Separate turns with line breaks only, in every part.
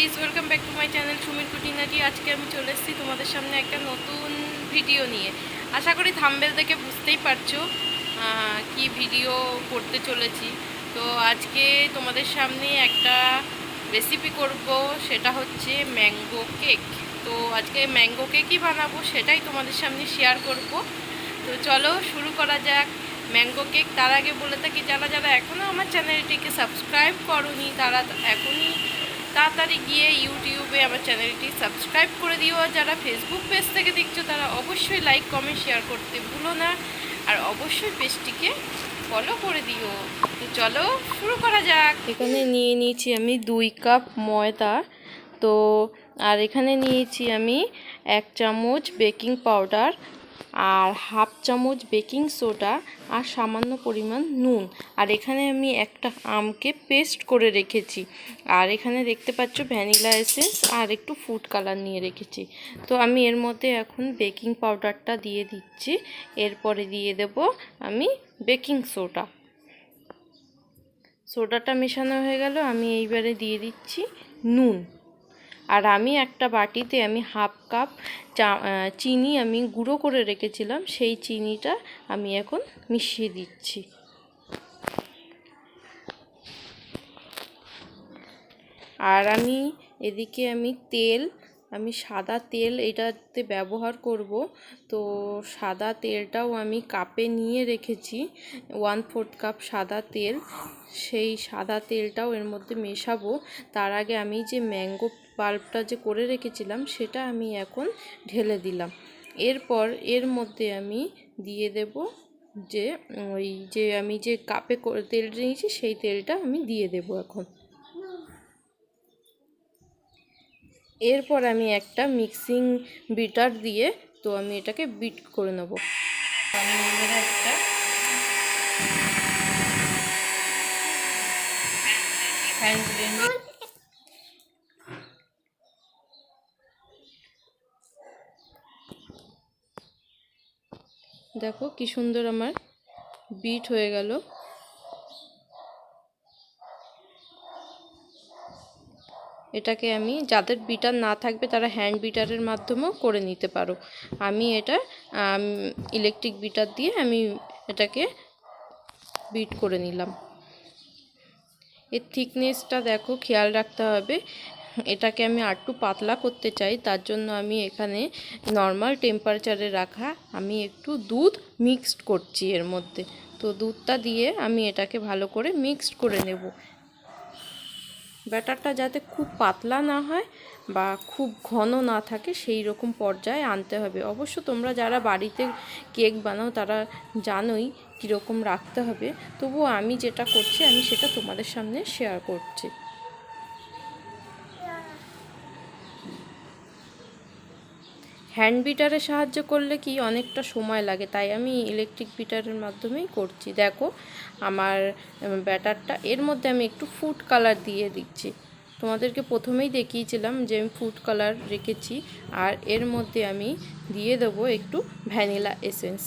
Guys welcome back to my channel সুমির কুটিনাটি আজকে আমি চলে এসেছি তোমাদের সামনে একটা নতুন ভিডিও নিয়ে। আশা করি থাম্বেল দেখে বুঝতেই পারছ কি ভিডিও করতে চলেছি। তো আজকে তোমাদের সামনে একটা রেসিপি করব, সেটা হচ্ছে ম্যাঙ্গো কেক তো আজকে ম্যাঙ্গো কেকই বানাবো, সেটাই তোমাদের সামনে শেয়ার করব। তো চলো শুরু করা যাক ম্যাঙ্গো কেক তার আগে বলে থাকি, যারা যারা এখনও আমার চ্যানেলটিকে সাবস্ক্রাইব করনি, তারা এখনই তাড়াতাড়ি গিয়ে ইউটিউবে আমার চ্যানেলটি সাবস্ক্রাইব করে দিও। আর যারা ফেসবুক পেজ থেকে দেখছ, তারা অবশ্যই লাইক কমেন্ট শেয়ার করতে ভুলো না। আর অবশ্যই পেজটিকে ফলো করে দিও। তো চলো, শুরু করা যাক। এখানে নিয়ে নিয়েছি আমি দুই কাপ ময়দা। তো, আর এখানে নিয়েছি আমি এক চামচ বেকিং পাউডার আর হাফ চামচ বেকিং সোডা আর সামান্য পরিমাণ নুন। আর এখানে আমি একটা আমকে পেস্ট করে রেখেছি। আর এখানে দেখতে পাচ্ছ ভ্যানিলা এসেন্স আর একটু ফুড কালার নিয়ে রেখেছি। তো আমি এর মধ্যে এখন বেকিং পাউডারটা দিয়ে দিচ্ছি। এরপরে দিয়ে দেব আমি বেকিং সোডা। সোডাটা মেশানো হয়ে গেল। আমি এইবারে দিয়ে দিচ্ছি নুন। আর আমি একটা বাটিতে আমি হাফ কাপ চিনি আমি গুঁড়ো করে রেখেছিলাম, সেই চিনিটা আমি এখন মিশিয়ে দিচ্ছি। আর আমি এদিকে আমি তেল, আমি সাদা তেল এটাতে ব্যবহার করব। তো সাদা তেলটাও আমি কাপে নিয়ে রেখেছি, ওয়ান ফোর্থ কাপ সাদা তেল। সেই সাদা তেলটাও এর মধ্যে মেশাবো। তার আগে আমি যে ম্যাঙ্গো পাল্পটা যে করে রেখেছিলাম, সেটা আমি এখন ঢেলে দিলাম। এরপর এর মধ্যে আমি দিয়ে দেব যে, ওই যে আমি যে কাপে তেলটা নিয়েছি, সেই তেলটা আমি দিয়ে দেব এখন। এরপর আমি একটা মিক্সিং বিটার দিয়ে তো আমি এটাকে বিট করে নেব। আমি একটা হ্যান্ড ব্লেন্ডার দেখো কি সুন্দর আমার বিট হয়ে গেল। এটাকে আমি, যাদের বিটার না থাকবে তারা হ্যান্ড বিটারের মাধ্যমেও করে নিতে পারো। আমি এটা ইলেকট্রিক বিটার দিয়ে আমি এটাকে বিট করে নিলাম। এর থিকনেসটা দেখো, খেয়াল রাখতে হবে। এটাকে আমি আরটু পাতলা করতে চাই, তার জন্য আমি এখানে নর্মাল টেম্পারেচারে রাখা, আমি একটু দুধ মিক্সড করছি এর মধ্যে। তো দুধটা দিয়ে আমি এটাকে ভালো করে মিক্সড করে নেব। ব্যাটারটা যাতে খুব পাতলা না হয় বা খুব ঘন না থাকে, সেই রকম পর্যায়ে আনতে হবে। অবশ্য তোমরা যারা বাড়িতে কেক বানাও, তারা জানোই কীরকম রাখতে হবে। তবুও আমি যেটা করছি, আমি সেটা তোমাদের সামনে শেয়ার করছি। হ্যান্ড বিটারে সাহায্য করলে কি অনেকটা সময় লাগে? তাই আমি ইলেকট্রিক বিটারের মাধ্যমেই করছি। দেখো আমার ব্যাটারটা এর মধ্যে আমি একটু ফুড কালার দিয়ে দিচ্ছি। তোমাদেরকে প্রথমেই দেখিয়েছিলাম যে আমি ফুড কালার রেখেছি আর এর মধ্যে আমি দিয়ে দেবো একটু ভ্যানিলা এসেন্স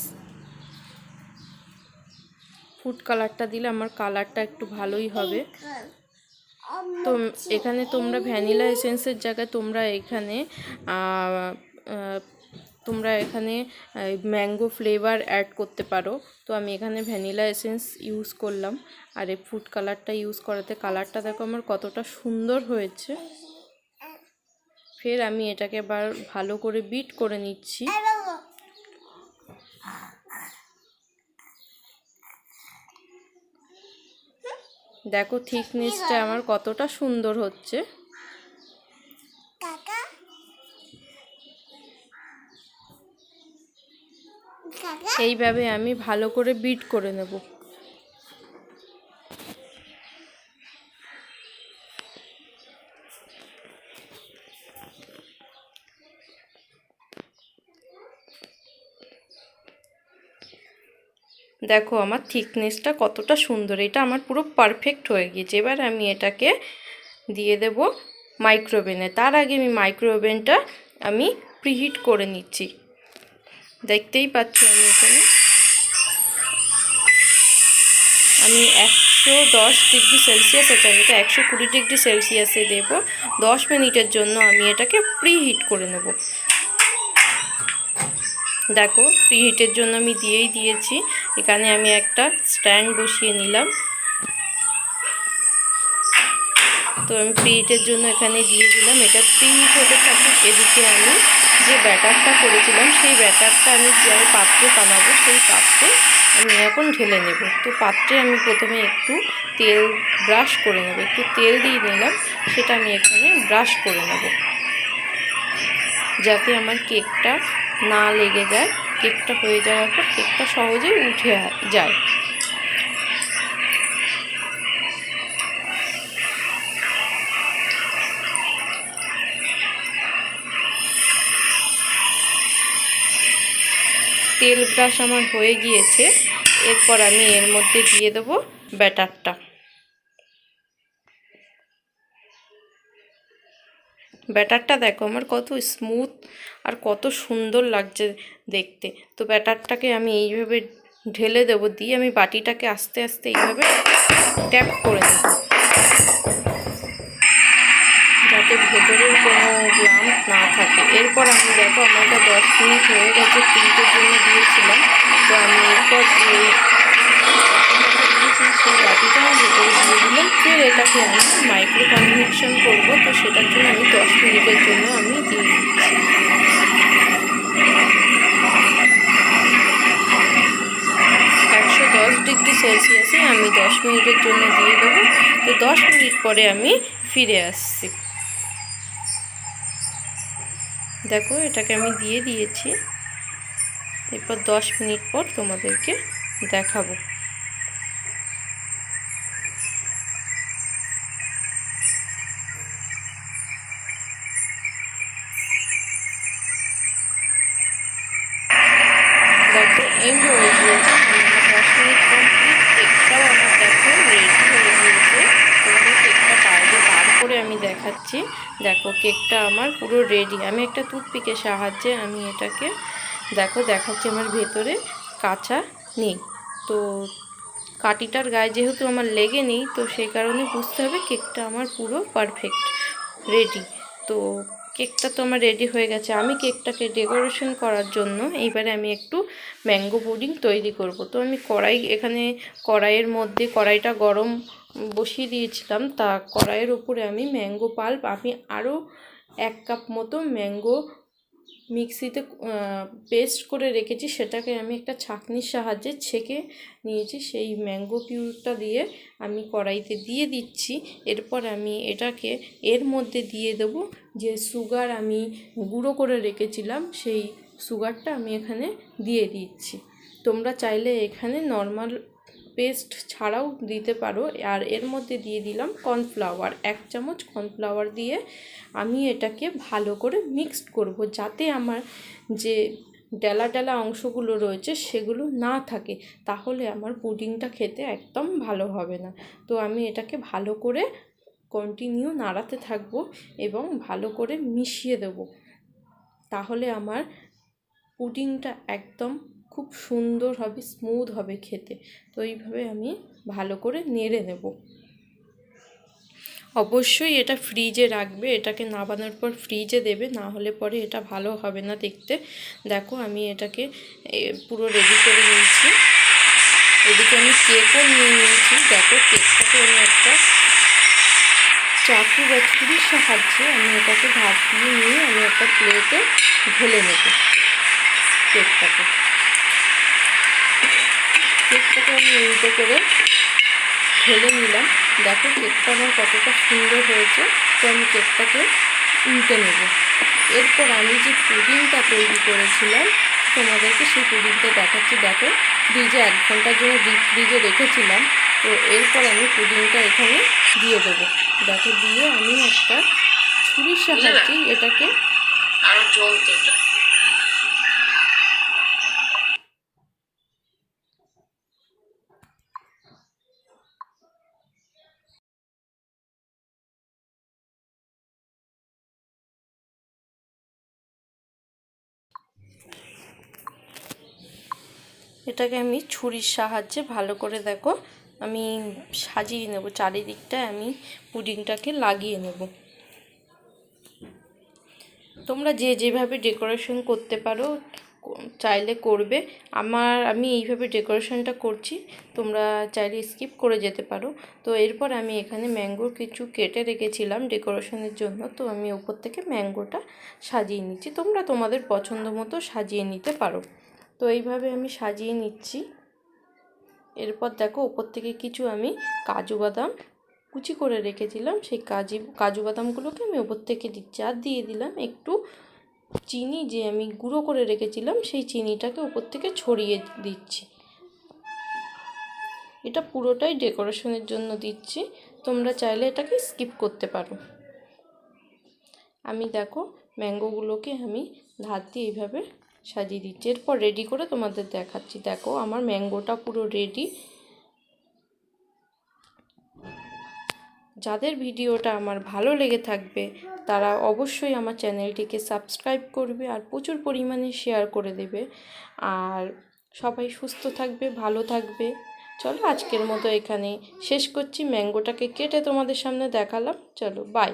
ফুড কালারটা দিলে আমার কালারটা একটু ভালোই হবে। তো এখানে তোমরা ভ্যানিলা এসেন্সের জায়গায় তোমরা এখানে তোমরা এখানে ম্যাঙ্গো ফ্লেভার অ্যাড করতে পারো। তো আমি এখানে ভ্যানিলা এসেন্স ইউজ করলাম। আর এই ফুড কালারটা ইউজ করাতে কালারটা দেখো আমার কতটা সুন্দর হয়েছে। ফের আমি এটাকে এবার ভালো করে বিট করে নিচ্ছি। দেখো থিকনেসটা আমার কতটা সুন্দর হচ্ছে। এইভাবে আমি ভালো করে বিট করে নেব। দেখো আমার থিকনেসটা কতটা সুন্দর, এটা আমার পুরো পারফেক্ট হয়ে গিয়েছে। এবার আমি এটাকে দিয়ে দেব মাইক্রোওভেনে তার আগে আমি মাইক্রোওভেনটা আমি প্রিহিট করে নিচ্ছি। দেখতেই পাচ্ছ আমি এখানে। আমি এক একশো দশ ডিগ্রি সেলসিয়াস আছে আমি এটা একশো কুড়ি ডিগ্রি সেলসিয়াসে দেবো। দশ মিনিটের জন্য আমি এটাকে প্রি হিট করে নেব। দেখো প্রি হিটের জন্য আমি দিয়েই দিয়েছি। এখানে আমি একটা স্ট্যান্ড বসিয়ে নিলাম। তো আমি প্রি হিটের জন্য এখানে দিয়ে দিলাম। এটা প্রি হিট হতে থাকুক এদিকে আমি যে ব্যাটারটা করেছিলাম, সেই ব্যাটারটা আমি যে পাত্রে বানাবো, সেই পাত্রে আমি এখন ঢেলে নেব। তো পাত্রে আমি প্রথমে একটু তেল ব্রাশ করে নেব। একটু তেল দিয়ে নিলাম, সেটা আমি এখানে ব্রাশ করে নেব। যাতে আমার কেকটা না লেগে যায়, কেকটা হয়ে যাওয়ার পর কেকটা সহজেই উঠে যায়। তেল ব্রাশ আমার হয়ে গিয়েছে। এরপর আমি এর মধ্যে দিয়ে দেবো ব্যাটারটা। ব্যাটারটা দেখো আমার কত স্মুথ আর কত সুন্দর লাগছে দেখতে। তো ব্যাটারটাকে আমি এইভাবে ঢেলে দেবো, দিয়ে আমি বাটিটাকে আস্তে আস্তে এইভাবে ট্যাপ করে দেবো। যাতে ভেতরের কোনো গ্লাম না থাকে। এরপর আমি দেখো আমাকে দশ মিনিট হয়ে গেছে তিনটের জন্য দিয়েছিলাম তো আমি এরপর যে সেই ভেতরে দিয়ে দিলাম। ফের এটাকে আমি মাইক্রো কনভেকশন করব, তো সেটার জন্য আমি দশ মিনিটের জন্য আমি দিয়ে দিচ্ছি। একশো দশ ডিগ্রি সেলসিয়াসে আমি দশ মিনিটের জন্য দিয়ে দেবো। তো দশ মিনিট পরে আমি ফিরে আসছি। দেখো, এটাকে আমি দিয়ে দিয়েছি। এরপর দশ মিনিট পর তোমাদেরকে দেখাবো। দেখো হয়ে গিয়েছে দশ মিনিট কেকটাও আমার রেডি হয়ে গিয়েছে। কেকটা করে আমি দেখাচ্ছি। দেখো, কেকটা আমার পুরো রেডি আমি একটা টুথপিকের সাহায্যে আমি এটাকে দেখো, দেখাচ্ছি আমার ভেতরে কাঁচা নেই। তো কাটিটার গায়ে যেহেতু আমার লেগে নেই, তো সেই কারণে বুঝতে হবে কেকটা আমার পুরো পারফেক্ট রেডি তো কেকটা তো আমার রেডি হয়ে গেছে। আমি কেকটাকে ডেকোরেশন করার জন্য এইবারে আমি একটু ম্যাঙ্গো পুডিং তৈরি করব। তো আমি কড়াই, এখানে কড়াইয়ের মধ্যে, কড়াইটা গরম বসিয়ে দিয়েছিলাম, তা কড়াইয়ের উপরে আমি ম্যাঙ্গো পাল্প আমি আরও এক কাপ মতো ম্যাঙ্গো মিক্সিতে পেস্ট করে রেখেছি, সেটাকে আমি একটা ছাঁকনির সাহায্যে ছেঁকে নিয়েছি। সেই ম্যাঙ্গো পিউরটা দিয়ে আমি কড়াইতে দিয়ে দিচ্ছি। এরপর আমি এটাকে এর মধ্যে দিয়ে দেবো যে সুগার আমি গুঁড়ো করে রেখেছিলাম, সেই সুগারটা আমি এখানে দিয়ে দিচ্ছি। তোমরা চাইলে এখানে নর্মাল পেস্ট ছাড়াও দিতে পারো। আর এর মধ্যে দিয়ে দিলাম কর্নফ্লাওয়ার এক চামচ কর্নফ্লাওয়ার দিয়ে আমি এটাকে ভালো করে মিক্সড করব যাতে আমার যে ডেলা ডেলা অংশগুলো রয়েছে সেগুলো না থাকে। তাহলে আমার পুডিংটা খেতে একদম ভালো হবে না। তো আমি এটাকে ভালো করে কন্টিনিউ নাড়াতে থাকব এবং ভালো করে মিশিয়ে দেব। তাহলে আমার পুডিংটা একদম খুব সুন্দর হবে স্মুথ হবে খেতে। তো এইভাবে আমি ভালো করে নেড়ে নেব। অবশ্যই এটা ফ্রিজে রাখবে, এটাকে নাবানোর পর ফ্রিজে দেবে, না হলে পরে এটা ভালো হবে না দেখতে। দেখো আমি এটাকে পুরো রেডি করে নিয়েছি। এদিকে আমি কেকও নিয়ে নিয়েছি। দেখো কেকটাকে আমি একটা চাকু বা ছুরির সাহায্যে আমি এটাকে ভাত দিয়ে নিয়ে আমি একটা প্লেটে ঢেলে নেব কেকটাকে কেকটাকে আমি উল্টো করে ঢেলে নিলাম। দেখো কেকটা আমার কতটা সুন্দর হয়েছে। তো আমি কেকটাকে উল্টে নেব। এরপর আমি যে পুডিংটা তৈরি করেছিলাম, তোমাদেরকে সেই পুডিংটা দেখাচ্ছি। দেখো, ফ্রিজে এক ঘণ্টার জন্য ডিপ ফ্রিজে রেখেছিলাম। তো এরপর আমি পুডিংটা এখানে দিয়ে দেবো। দেখো, দিয়ে আমি একটা ছুরির সাহায্যে এটাকে
আরও জ্বলতে
এটাকে আমি ছুরির সাহায্যে ভালো করে দেখো, আমি সাজিয়ে নেব, চারিদিকটায় আমি পুডিংটাকে লাগিয়ে নেব। তোমরা যে যেভাবে ডেকোরেশন করতে পারো চাইলে করবে। আমার, আমি এইভাবে ডেকোরেশনটা করছি, তোমরা চাইলে স্কিপ করে যেতে পারো। তো এরপর আমি এখানে ম্যাঙ্গোর কিছু কেটে রেখেছিলাম ডেকোরেশনের জন্য, তো আমি উপর থেকে ম্যাঙ্গোটা সাজিয়ে নিচ্ছি। তোমরা তোমাদের পছন্দ মতো সাজিয়ে নিতে পারো। তো এইভাবে আমি সাজিয়ে নিচ্ছি। এরপর দেখো ওপর থেকে কিছু আমি কাজু বাদাম কুচি করে রেখেছিলাম। সেই কাজু কাজু বাদামগুলোকে আমি ওপর থেকে দিচ্ছি আর দিয়ে দিলাম একটু চিনি যে আমি গুঁড়ো করে রেখেছিলাম, সেই চিনিটাকে উপর থেকে ছড়িয়ে দিচ্ছি। এটা পুরোটাই ডেকোরেশনের জন্য দিচ্ছি। তোমরা চাইলে এটাকে স্কিপ করতে পারো। আমি দেখো ম্যাঙ্গোগুলোকে আমি ধার দিয়ে এইভাবে সাজিয়ে দিচ্ছি। এরপর রেডি করে তোমাদের দেখাচ্ছি। দেখো, আমার ম্যাঙ্গোটা পুরো রেডি যাদের ভিডিওটা আমার ভালো লেগে থাকবে, তারা অবশ্যই আমার চ্যানেলটিকে সাবস্ক্রাইব করবে আর প্রচুর পরিমাণে শেয়ার করে দেবে। আর সবাই সুস্থ থাকবে, ভালো থাকবে। চলো, আজকের মতো এখানে শেষ করছি। ম্যাঙ্গোটাকে কেটে তোমাদের সামনে দেখালাম। চলো বাই